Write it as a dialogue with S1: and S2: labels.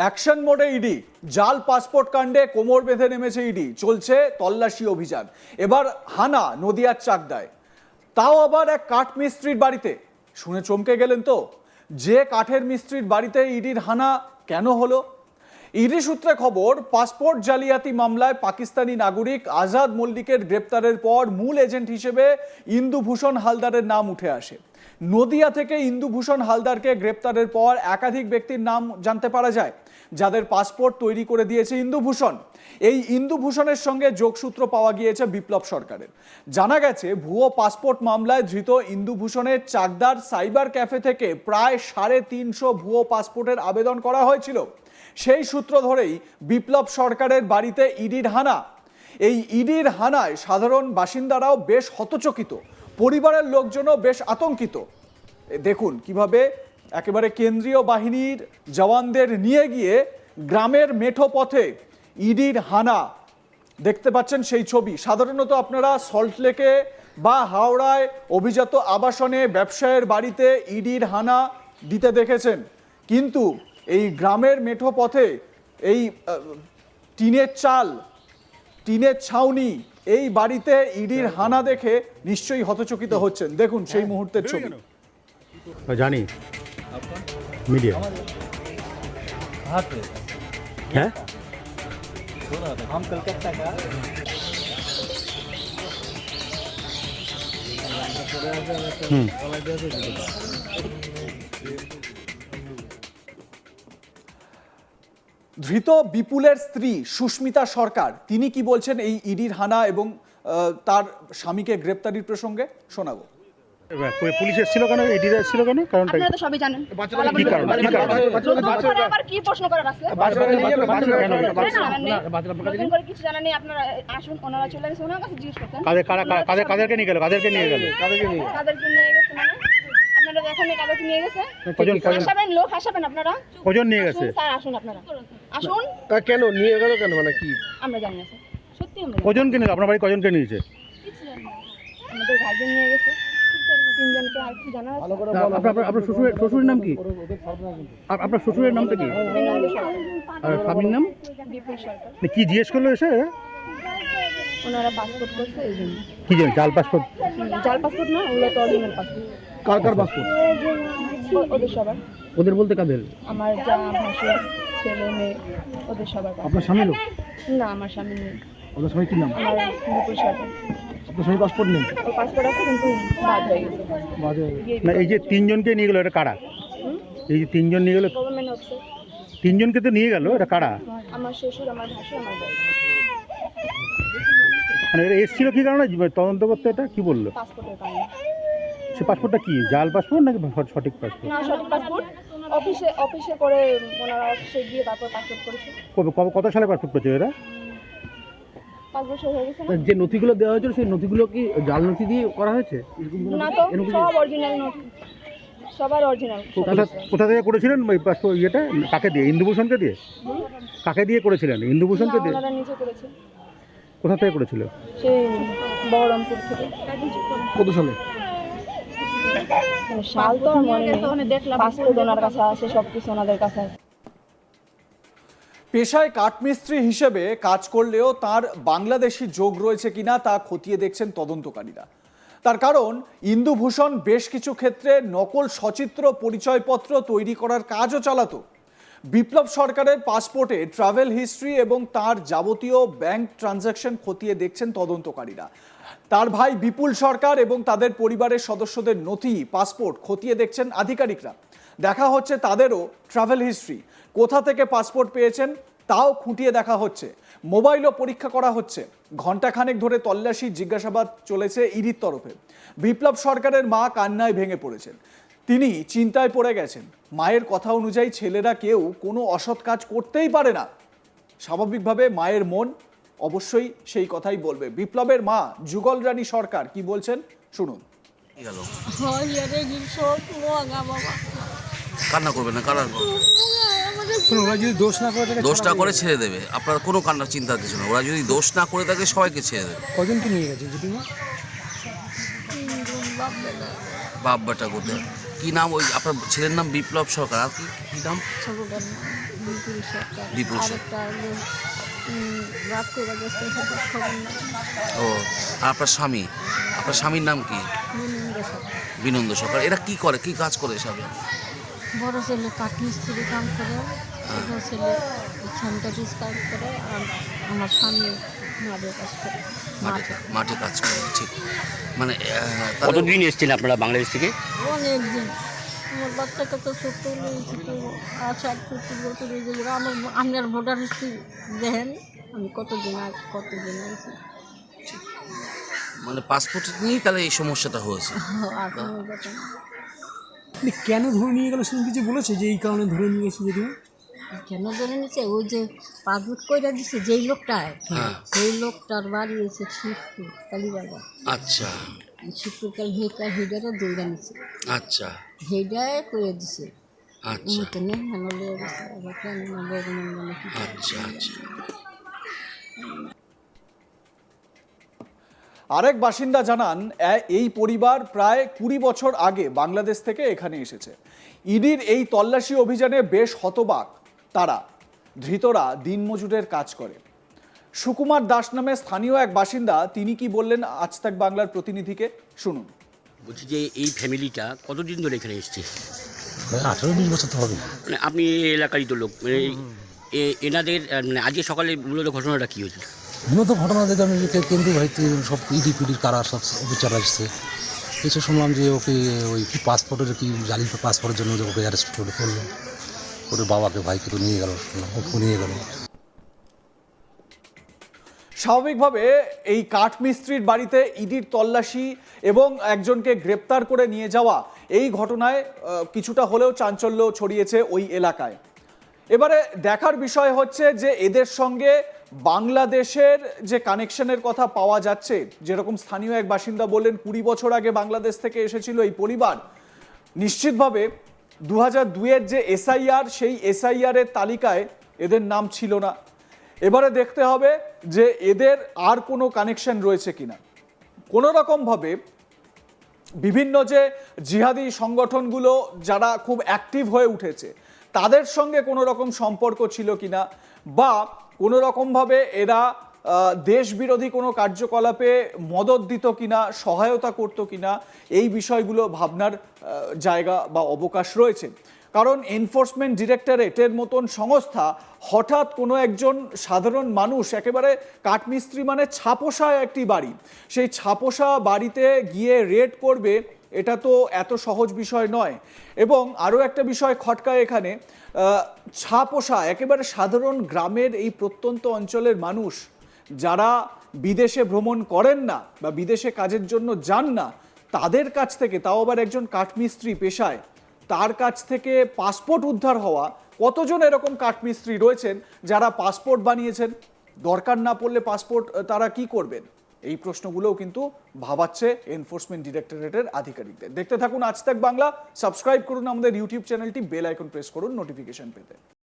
S1: Action মোডে ED, জাল passport কাণ্ডে কোমর বেঁধে নেমেছে ইডি, চলছে তল্লাশি অভিযান। এবার হানা, নদিয়ার চাকদায়। তাও আবার এক কাঠ মিস্ত্রির বাড়িতে। শুনে চমকে গেলেন তো, যে কাঠের মিস্ত্রির বাড়িতে ইডির হানা কেন হলো? ইডি সূত্রে খবর, পাসপোর্ট জালিয়াতি মামলায় পাকিস্তানি নাগরিক আজাদ মল্লিকের গ্রেপ্তারের পর মূল এজেন্ট হিসেবে ইন্দুভূষণ হালদারের নাম উঠে আসে। নদিয়া থেকে ইন্দুভূষণ হালদারকে গ্রেপ্তারের পর একাধিক ব্যক্তির নাম জানতে পারা যায়, যাদের পাসপোর্ট তৈরি করে দিয়েছে ইন্দুভূষণ। এই ইন্দুভূষণের সঙ্গে যোগসূত্র পাওয়া গিয়েছে বিপ্লব সরকারের। জানা গেছে, ভুয়ো পাসপোর্ট মামলায় ধৃত ইন্দুভূষণের চাকদার সাইবার ক্যাফে থেকে প্রায় সাড়ে তিনশো ভুয়ো পাসপোর্টের আবেদন করা হয়েছিল। সেই সূত্র ধরেই বিপ্লব সরকারের বাড়িতে ইডির হানা। এই ইডির হানায় সাধারণ বাসিন্দারাও বেশ হতচকিত, পরিবারের লোকজনও বেশ আতঙ্কিত। দেখুন কীভাবে একেবারে কেন্দ্রীয় বাহিনীর জওয়ানদের নিয়ে গিয়ে গ্রামের মেঠো পথে ইডির হানা দেখতে পাচ্ছেন সেই ছবি। সাধারণত আপনারা সল্টলেকে বা হাওড়ায় অভিজাত আবাসনে ব্যবসায়ের বাড়িতে ইডির হানা দিতে দেখেছেন। কিন্তু এই গ্রামের মেঠো পথে এই টিনের চাল টিনের ছাউনি এই বাড়িতে ইডির হানা দেখে নিশ্চয়ই হতচকিত হচ্ছেন। দেখুন সেই মুহূর্তের ছবি।
S2: জানি মিডিয়া
S3: हाथ पे
S2: হ্যাঁ
S3: हम कलकत्ता का
S2: হুম
S1: ধৃত বিপুলের স্ত্রী সুস্মিতা সরকার তিনি কি বলছেন এই ইডির হানা এবং আহ, তার স্বামীকে গ্রেপ্তারির প্রসঙ্গে শোনাবো
S2: পুলিশ এসেছিল কেন? এডিরা এসেছিল কেন? কারণটা
S4: আপনারা তো সবই জানেন।
S2: কি কারণ কি কারণ
S4: আবার কি প্রশ্ন করার আছে?
S2: কেন।
S4: নতুন করে কিছু জানার নেই। আপনারা আসুন ওনারা চলে গেছে। ওনার কাছে জিজ্ঞেস করতেন
S2: কাদের কারা কাদের কাদেরকে নিয়ে গেল? কাদেরকে নিয়ে গেল?
S4: তাদেরকে নিয়ে গেছে মানে? আপনারা দেখেন না কাদেরকে নিয়ে গেছে।
S2: কজন কজন
S4: হাসাবেন লোক হাসাবেন আপনারা?
S2: কজন নিয়ে গেছে?
S4: স্যার আসুন আপনারা। আসুন।
S5: কেন? নিয়ে গেল কেন? মানে কি?
S4: আমরা জানি না স্যার। সত্যি আমরা জানি না।
S2: কজনকে নিয়ে আপনার বাড়ি কজনকে নিয়েছে?
S4: আমাদের গার্জেন নিয়ে গেছে। তিনজনকে আর কি জানা আছে?
S2: আপনার আপনার শ্বশুরের শ্বশুরের নাম কি? আপ- আপনার শ্বশুরের নামটা কি? আর স্বামীর নাম?
S4: বিপুল সরকার।
S2: মানে কি জিজ্ঞেস করল এসে?
S4: ওনারা পাসপোর্ট করছে এই জন্য।
S2: কি জানি জাল পাসপোর্ট?
S4: জাল পাসপোর্ট না ওগুলো তো অরিজিনাল পাসপোর্ট।
S5: কার কার পাসপোর্ট?
S4: ওদের সবার।
S2: ওদের বলতে কাদের?
S4: আমার যা ভাসুর ছেলে মেয়ে ওদের সবার
S5: আপনার স্বামী লোক?
S4: না আমার স্বামী নেই।
S5: ওদের স্বামী কি নাম?
S4: বিপুল সরকার।
S5: আপনার স্বামী পাসপোর্ট নেই
S4: পাসপোর্ট আছে কিন্তু বাদ হয়ে গেছে।
S5: বাজে
S2: না এই যে তিনজনকে নিয়ে গেলো এটা কারা? এই যে তিনজন নিয়ে গেলো
S4: গভর্নমেন্ট
S2: তিনজনকে তো নিয়ে গেল এটা কারা?
S4: আমার শ্বশুর আমার ভাসুর আমার বউ।
S2: মানে এরা এসেছিল কি কারণে? তদন্ত করতে এটা? কি বলল?
S4: পাসপোর্টের কারণে।
S2: সে পাসপোর্টটা কি? জাল পাসপোর্ট নাকি সঠিক পাসপোর্ট
S4: না সঠিক পাসপোর্ট অফিসে অফিসে করে ওনারা অফিসে গিয়ে তারপর পাসপোর্ট করেছে।
S2: কবে কবে- কত সালে পাসপোর্ট করছে এরা?
S4: পাঁচ বছর হয়ে গেছে না?
S5: যে নথিগুলো দেওয়া হয়েছিল সেই নথিগুলো কি জাল নথি দিয়ে করা হয়েছে?
S4: না তো সব অরিজিনাল সবার অরিজিনাল
S2: কোথা থেকে করেছিলেন ওই ইয়েটা? কাকে দিয়ে? ইন্দুভূষণকে দিয়ে? কাকে দিয়ে করেছিলেন? ইন্দুভূষণকে দিয়ে? কোথা থেকে করেছিল?
S4: সেই বহরমপুর থেকে।
S5: কত সালে?
S4: মানে তো মনে ওনার কাছে আছে সব কিছু ওনাদের কাছে আছে।
S1: পেশায় কাঠমিস্ত্রি হিসেবে কাজ করলেও তার বাংলাদেশি যোগ রয়েছে কিনা তা খতিয়ে দেখছেন তদন্তকারীরা। তার কারণ, ইন্দুভূষণ বেশ কিছু ক্ষেত্রে নকল সচিত্র পরিচয়পত্র তৈরি করার কাজও চালাতো। বিপ্লব সরকারের পাসপোর্টে ট্রাভেল হিস্ট্রি এবং তার যাবতীয় ব্যাংক ট্রানজ্যাকশন খতিয়ে দেখছেন তদন্তকারীরা। তার ভাই বিপুল সরকার এবং তাদের পরিবারের সদস্যদের নথি, পাসপোর্ট খতিয়ে দেখছেন আধিকারিকরা। দেখা হচ্ছে তাদেরও ট্রাভেল হিস্ট্রি। কোথা থেকে পাসপোর্ট পেয়েছেন তাও খুঁটিয়ে দেখা হচ্ছে। মোবাইলও পরীক্ষা করা হচ্ছে। ঘণ্টাখানেক ধরে তল্লাশি জিজ্ঞাসাবাদ চলেছে ইডির তরফে। বিপ্লব সরকারের মা কান্নায় ভেঙে পড়েছেন। তিনি চিন্তায় পড়ে গেছেন মায়ের কথা অনুযায়ী ছেলেরা কেউ কোনো অসৎ কাজ করতেই পারে না। স্বাভাবিকভাবে মায়ের মন অবশ্যই সেই কথাই বলবে। বিপ্লবের মা যুগল রানী সরকার কি বলছেন? শুনুন।
S6: বাবা
S7: কান্না করবে না কান্না করবে
S5: ওরা যদি দোষ না করে থাকে
S7: দোষ না করে ছেড়ে দেবে। আপনার কোনো কান্না চিন্তা কিছু না ওরা যদি দোষ না করে থাকে সবাইকে ছেড়ে দেবে।
S5: কজনকে নিয়ে গেছে জেঠিমা?
S7: বাপ বেটা কোথায়? কি নাম ওই আপনার ছেলের নাম বিপ্লব সরকার? আর কি কি নাম?
S6: বিপুল সরকার।
S7: ও আর আপনার স্বামী? আপনার স্বামীর নাম কি?
S6: বিনন্দ সরকার।
S7: বিনন্দ সরকার। এরা কি করে কি কাজ করে সব
S6: বড় ছেলে কাঠমিস্ত্রি কাম করে ছোট ছেলে স্যানিটারিজ কাজ করে আর আমার স্বামী মাঠে কাজ করে
S7: মাঠে কাজ করে ঠিক। মানে
S8: কতদিন এসেছেন আপনারা বাংলাদেশ থেকে?
S6: অনেক দিন আমার বাচ্চাকে তো ছোট্ট আচ্ছা করতে বলতে আমার আপনার ভোটার হিস্ট্রি দেখেন আমি কতদিন আগে কতদিন আছি।
S7: মানে পাসপোর্ট নিয়েই তাহলে এই সমস্যাটা হয়েছে।
S6: আর কোনো ব্যাপার না।
S5: কেন ধরে নিয়ে গেল? সেদিন কিছু বলেছে যে এই কারণে ধরে নিয়ে গেছে যদি
S6: কেন ধরে নিয়েছে? ওই যে পাসপোর্ট কইরা দিছে যেই লোকটায়
S7: হ্যাঁ।
S6: সেই লোকটার বাড়ি হয়েছে শিবপুর কালীবাজার।
S7: আচ্ছা।
S6: শিবপুর কাল হেকা হেডারে দৌড়া নিছে।
S7: আচ্ছা।
S6: হেডায় করে দিছে।
S7: আচ্ছা।
S6: মতো নেই হেন লিয়ে গেছে আবার কেন না বগমন্ডলে কি করে।
S7: আচ্ছা আচ্ছা
S1: আরেক বাসিন্দা জানান এই পরিবার প্রায় কুড়ি বছর আগে বাংলাদেশ থেকে এখানে এসেছে। ইডির এই তল্লাশি অভিযানে বেশ হতবাক তারা। ধৃতরা দিনমজুরের কাজ করে। সুকুমার দাস নামে স্থানীয় এক বাসিন্দা তিনি কি বললেন আজ তাক বাংলার প্রতিনিধিকে? শুনুন।
S8: বলছি যে এই ফ্যামিলিটা কতদিন ধরে এখানে এসছে?
S5: আঠারো বিশ বছর তো হবে
S8: মানে আপনি এই এলাকারই তো লোক। মানে এ- এনাদের মানে আজকে সকালে মূলত ঘটনাটা কী হয়েছিল?
S5: মূলত ঘটনা দেখে আমি যে কেন্দ্র ভাইতে সব ইডি পিডির কারা সব অফিসার আসছে। এসে শুনলাম যে ওকে ওই কি পাসপোর্টের কি জালি পাসপোর্টের জন্য ওকে অ্যারেস্ট করে করল ওর বাবাকে ভাইকে তো নিয়ে গেল, ওকে নিয়ে গেল।
S1: স্বাভাবিকভাবে এই কাঠমিস্ত্রির বাড়িতে ইডির তল্লাশি এবং একজনকে গ্রেপ্তার করে নিয়ে যাওয়া এই ঘটনায় কিছুটা হলেও চাঞ্চল্য ছড়িয়েছে ওই এলাকায়। এবারে দেখার বিষয় হচ্ছে যে এদের সঙ্গে বাংলাদেশের যে কানেকশনের কথা পাওয়া যাচ্ছে, যেরকম স্থানীয় এক বাসিন্দা বললেন, কুড়ি বছর আগে বাংলাদেশ থেকে এসেছিল এই পরিবার। নিশ্চিতভাবে দু হাজার দুইয়ের যে এসআইআর, সেই এসআইআর এর তালিকায় এদের নাম ছিল না। এবারে দেখতে হবে যে এদের আর কোনো কানেকশন রয়েছে কিনা। কোনো রকমভাবে বিভিন্ন যে জিহাদি সংগঠনগুলো, যারা খুব অ্যাক্টিভ হয়ে উঠেছে তাদের সঙ্গে কোনো রকম সম্পর্ক ছিল কিনা বা কোনো রকমভাবে এরা দেশ বিরোধী কোনো কার্যকলাপে মদত দিত কিনা, সহায়তা করত কিনা, এই বিষয়গুলো ভাবনার জায়গা বা অবকাশ রয়েছে। কারণ এনফোর্সমেন্ট ডিরেক্টরেটের মতন সংস্থা হঠাৎ কোনো একজন সাধারণ মানুষ, একেবারে কাঠমিস্ত্রি মানে ছাপোষা একটি বাড়ি, সেই ছাপোষা বাড়িতে গিয়ে রেড করবে এটা তো এত সহজ বিষয় নয়। এবং আরও একটা বিষয় খটকা এখানে ছাপোষা, একেবারে সাধারণ গ্রামের এই প্রত্যন্ত অঞ্চলের মানুষ যারা বিদেশে ভ্রমণ করেন না বা বিদেশে কাজের জন্য যান না, তাদের কাছ থেকে, তাও আবার একজন কাঠমিস্ত্রি পেশায়, তার কাছ থেকে পাসপোর্ট উদ্ধার হওয়া, কতজন এরকম কাঠমিস্ত্রি রয়েছেন যারা পাসপোর্ট বানিয়েছেন? দরকার না পড়লে পাসপোর্ট তারা কি করবেন? এই প্রশ্নগুলোও কিন্তু ভাবাচ্ছে এনফোর্সমেন্ট ডিরেক্টরেটের আধিকারিকদের। দেখতে থাকুন আজ তাক বাংলা সাবস্ক্রাইব করুন আমাদের ইউটিউব চ্যানেলটি বেল আইকন প্রেস করুন নোটিফিকেশন পেতে।